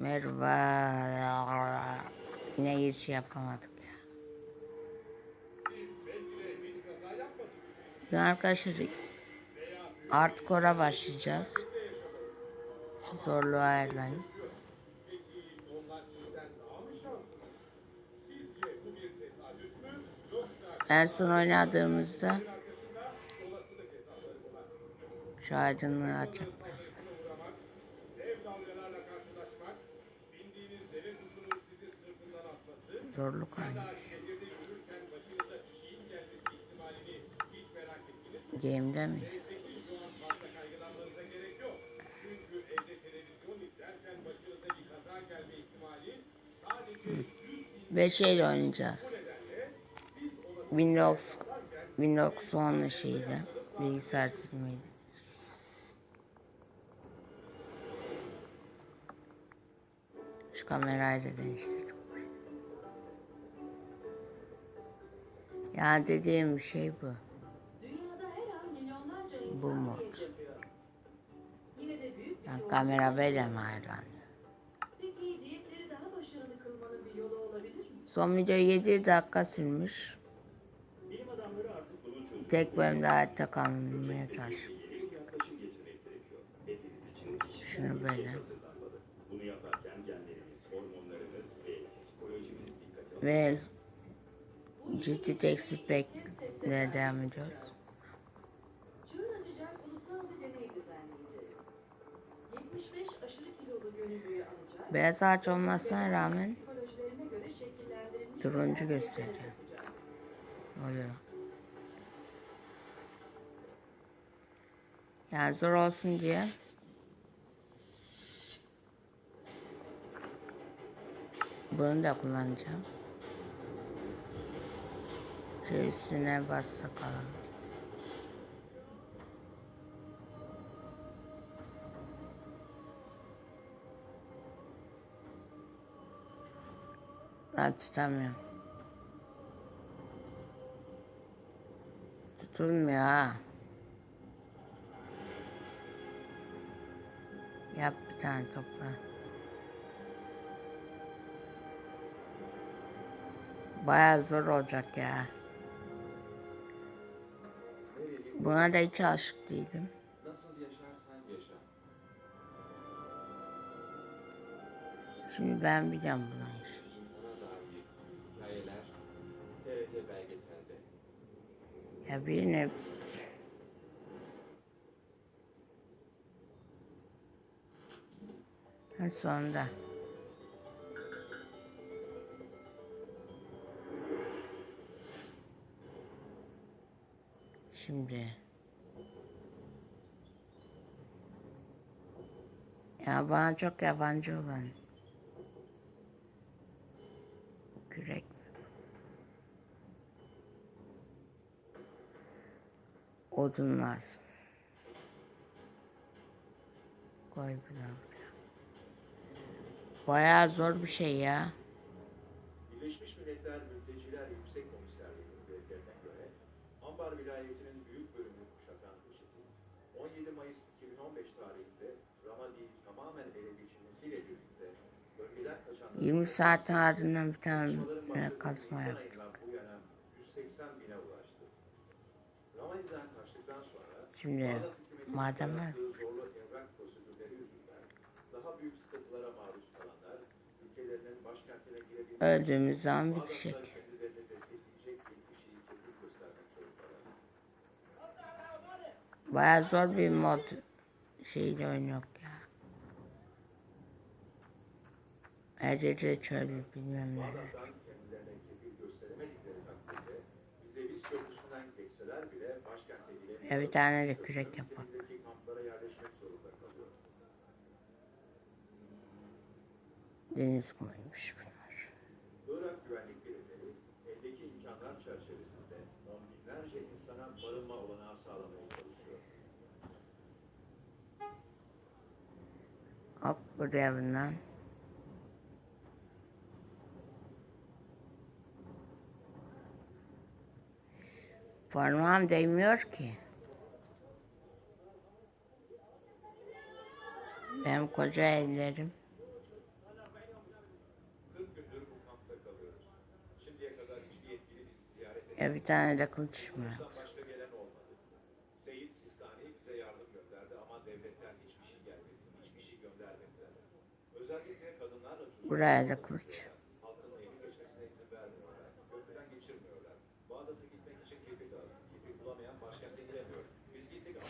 Merhaba. Yine giriş yapamadık ya. Bugün arkadaşlar Hardcore'a başlayacağız. Şu zorluğu ayarlayın. En son oynadığımızda şu aydınlığı açalım. Zorluk hangisi? Game'de miydi? Ve şeyle oynayacağız. Windows Windows 10 şeydi. Bilgisayar silmeydi. Şu kamerayı da değiştirdim. Yani dediğim şey bu. Bu mod. çoğunluk- kamera böyle mi ayarlanıyor? Son video 7 dakika sürmüş. Tek bölümde hayatta kalmaya çalışmış. yeni bir yaklaşım getirmek gerekiyor. Hepimiz için kişisel Şunu böyle. Ve ciddi tekstil bekle devam ediyoruz. Çığır açacak ulusal bir deney düzenleyeceğiz. 75 aşırı kilolu gönüllüyü alacak. Beyaz ağaç olmasına rağmen turuncu gösteriyor. oluyor. Yani zor olsun diye bunu da kullanacağım. Şu üstüne bassak. Ben tutamıyorum. Tutulmuyor ha. Yap bir tane topla. Baya zor olacak ya. Buna da hiç aşık yaşa. Şimdi ben hikayeler TRT belgeselde. Ya birine Ha sonunda. Şimdi. Ya bana çok yabancı olan. Kürek. Odun lazım. Koy bunu. Bayağı zor bir şey ya. 20 saat ardından bir tane kasma yaptık. Şimdi mademler öldüğümüz zaman bitecek. Baya zor bir mod şeyle oynuyor. Geçseler bile başkente giremiyor. Ya bir tane de kürek yapak. Deniz koymuş bunlar. Irak güvenlik birimleri eldeki imkanlar çerçevesinde on binlerce insana barınma olanağı sağlamaya çalışıyor. Hop buraya bundan. Parmağım değmiyor ki. Benim koca ellerim. Ya bir tane de kılıç mı? Buraya da kılıç.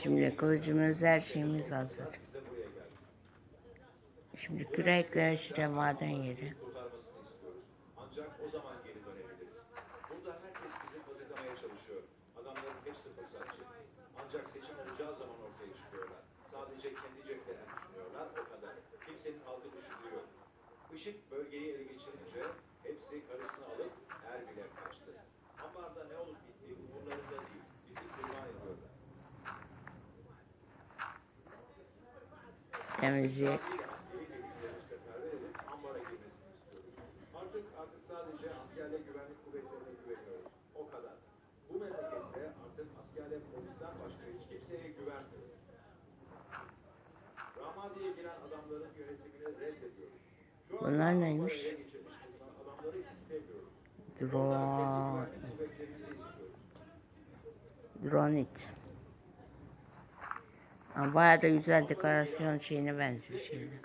Şimdi kılıcımız her şeyimiz hazır. Şimdi kürekler işte maden yeri. Sadece kendi ceplerini düşünüyorlar, o kadar. Kimsenin halkı düşündüğü yok. IŞİD bölgeyi ele anda Bunlar neymiş? Drone. Dronit. Ama bayağı da güzel dekorasyon şeyine benziyor dönelim.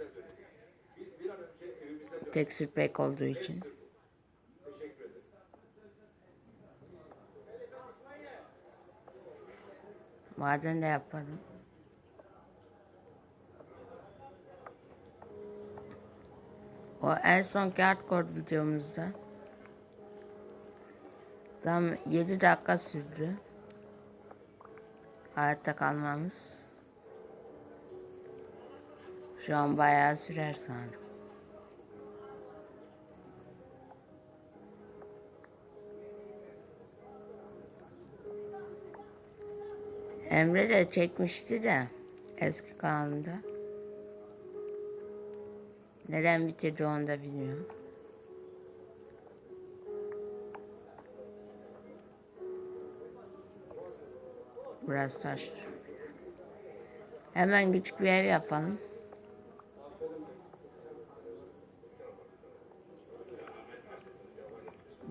Tekstür pek olduğu için. Maden de yapalım. O en son hardcore videomuzda tam 7 dakika sürdü. Hayatta kalmamız. Şu an bayağı sürer sanırım. Emre de çekmişti de eski kanalında. Neden bitirdi onu da bilmiyorum. Biraz taş. Hemen küçük bir ev yapalım.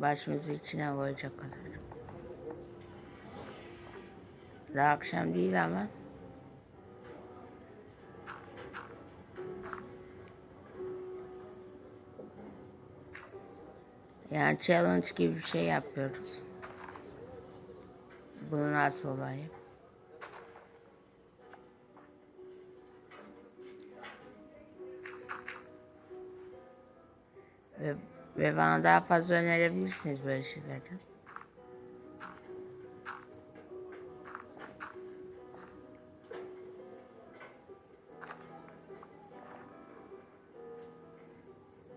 Başımızı içine koyacak kadar. Daha akşam değil ama. Yani challenge gibi bir şey yapıyoruz. Bunun asıl olayı. Ve, bana daha fazla önerebilirsiniz böyle şeylerden.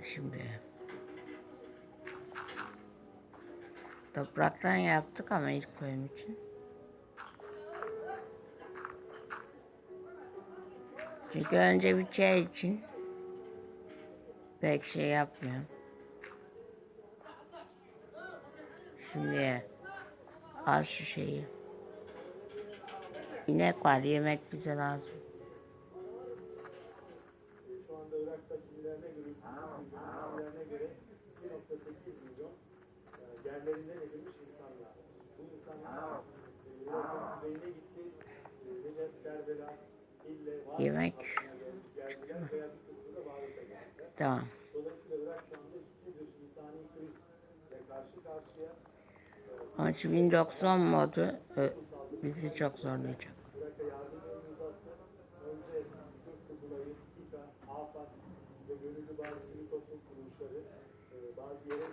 Şimdi topraktan yaptık ama ilk koyun için. Çünkü önce bir çay için pek şey yapmıyorum. Şimdi al şu şeyi. İnek var yemek bize lazım. şu anda Irak'ta kimilerine göre, kimilerine göre 2.8 milyon yerlerinden edilmiş Yemek Bağdat'a geldiler. Tamam. Dolayısıyla Irak şu anda ciddi bir insani krizle karşı karşıya. İçin 1090 modu bizi çok zorlayacak.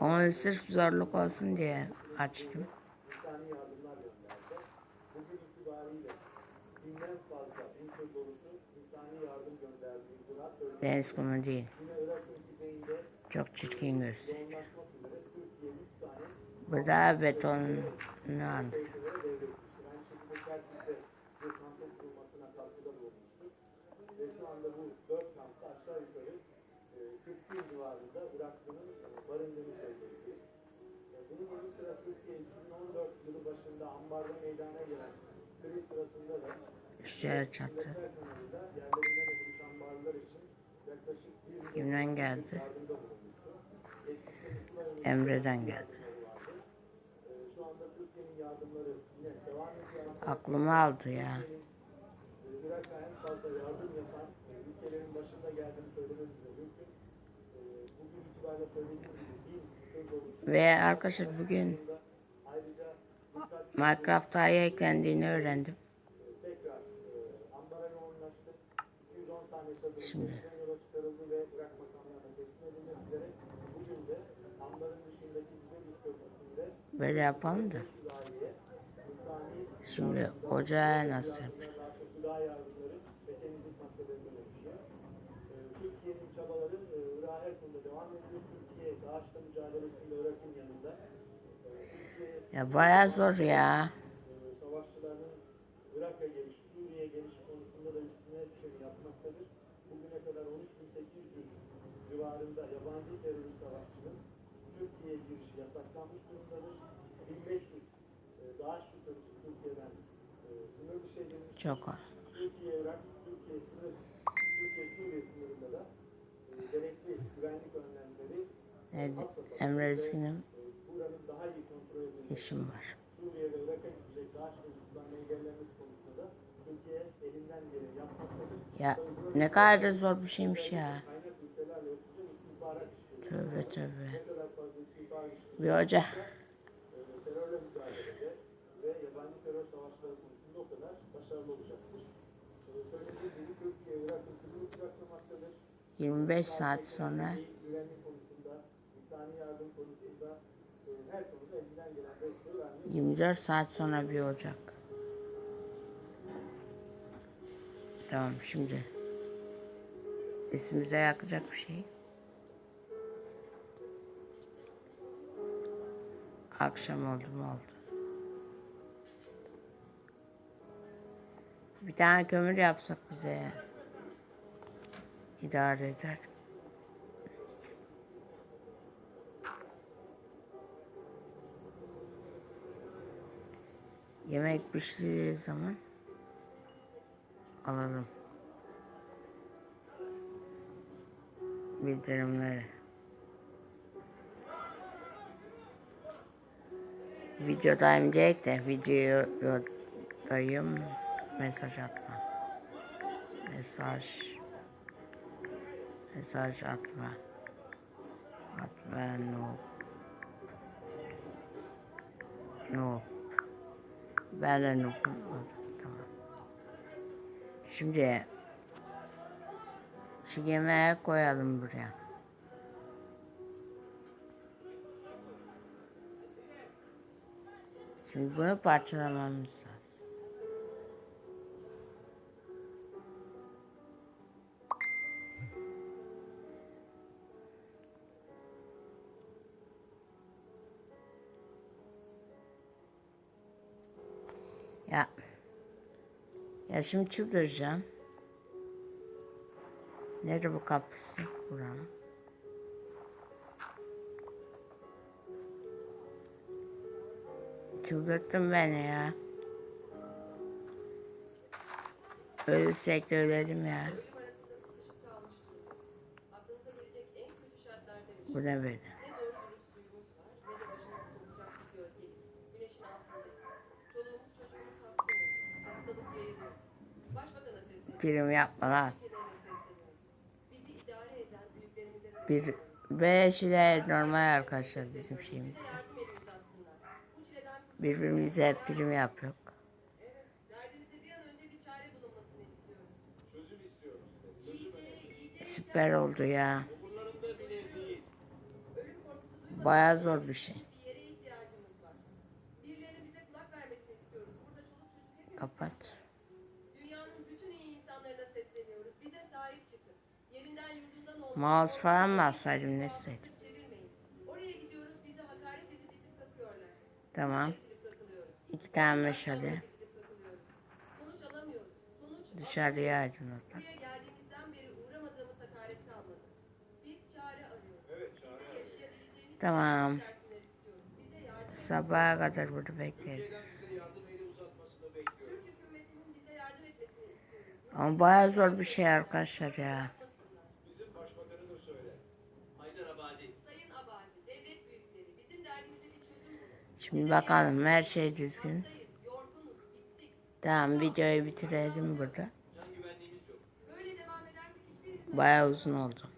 Onu sırf zorluk olsun diye açtım. Deniz kumu değil. Çok çirkin gösteriyor. yoğunlaşmak üzere Türkiye 3 tane Bu da betonunu aldı. teyzelere devretmiştir. Aynı şekilde Kerkük'te bir kampın kurulmasına katkıda bulunmuştur. Ve şu anda bu 4 kampta aşağı yukarı e, 40 bin civarında Iraklı'nın e, barındığını söyleyebiliriz. E, Bunun yanı sıra Türkiye 2014 yılı başında ambarda meydana gelen kriz sırasında da Üstleri çattı. Küresel kanalında yerlerinden edilmiş ambarlar için yaklaşık 1 milyon Kimden geldi? Emre'den geldi. vardı. Ee, Şu anda Türkiye ülkenin yardımları yine devam ediyor. Aklımı aldı ya. Ülkenin, e, Irak'a en fazla yardım yapan e, ülkelerin başında geldiğini söylememiz de mümkün. E, bugün itibariyle söylediğim gibi bin söz dolusu Ve arkadaşlar bugün Minecraft daha eklendiğini öğrendim. tekrar Ambar'a yoğunlaştı. 210 tane çadır Şimdi. Böyle yapalım da. 500 aileye insani Şimdi ocağı nasıl yapacağız? Ya bayağı zor ya. savaşçılarının Irak'a geliş, Suriye'ye geliş konusunda da üstüne düşeni yapmaktadır. Bugüne kadar 13.800 civarında yabancı terörist savaşçının Türkiye'ye girişi yasaklanmış durumdadır. 1500 e, DAEŞ şüphesi Türkiye'den e, sınır dışı edilmiş. Çok o. Türkiye, Irak, Türkiye sınır, Türkiye Suriye sınırında da e, gerekli güvenlik önlemleri Evet, had safhada Emre ve, Üzgün'üm. e, buranın daha iyi kontrol edilmesi İşim var. Suriye ve Irak'a gidecek DAEŞ mensuplarının engellenmesi konusunda da Türkiye elinden geleni yapmaktadır. Ya Tabii ne kadar da zor bir şeymiş ya. Tövbe tövbe. Bir hoca. e, terörle mücadelede ve yabancı terör savaşları konusunda o kadar başarılı olacaktır. E, söylediğim gibi Türkiye Irak'ın sınırını bırakmamaktadır. 25 saat sonra e, her konuda elinden gelen desteği vermeye 24 saat sonra bir olacak. Tamam şimdi üstümüze yakacak bir şey. Akşam oldu mu oldu. Bir tane kömür yapsak bize ya. İdare eder. Yemek piştiği zaman alalım. Bildirimleri. Videodayım diyecek de videodayım mesaj atma. Mesaj. Mesaj atma. Atma no. No. Ben de noobum. Tamam. Şimdi şu yemeğe koyalım buraya. Şimdi bunu parçalamamız lazım. Ya. Ya şimdi çıldıracağım. Nerede bu kapısı? Buranın. Çıldırttın beni ya. Ölürsek de ölelim ya. Bu ne böyle? Prim yapma lan. Bir şeyler normal arkadaşlar bizim şeyimiz. Birbirimize prim yapıyor. Evet, derdimize bir an önce bir çare bulunmasını istiyoruz. Çözüm istiyoruz. İyice, iyice Süper oldu ya. Bayağı zor bir şey. Kapat. Dünyanın bütün iyi insanlarına sesleniyoruz. Bize sahip çıkın. Yerinden yurdundan olsun. Mouse falan mı alsaydım ne? Çevirmeyin. Oraya gidiyoruz bize hakaret edip itip kakıyorlar. Tamam. İki tane meşale. Sonuç alamıyoruz. Sonuç Dışarıya aydınlatın. Buraya geldiğimizden beri uğramadığımız hakaret kalmadı. Biz çare arıyoruz. Evet çare arıyoruz. Yaşayabileceğimiz Tamam. Sabaha kadar burada bekleriz. Ama bayağı zor bir şey arkadaşlar ya. Şimdi bakalım her şey düzgün. Tamam videoyu bitirelim burada. Böyle devam edersek hiçbirimiz Bayağı uzun oldu.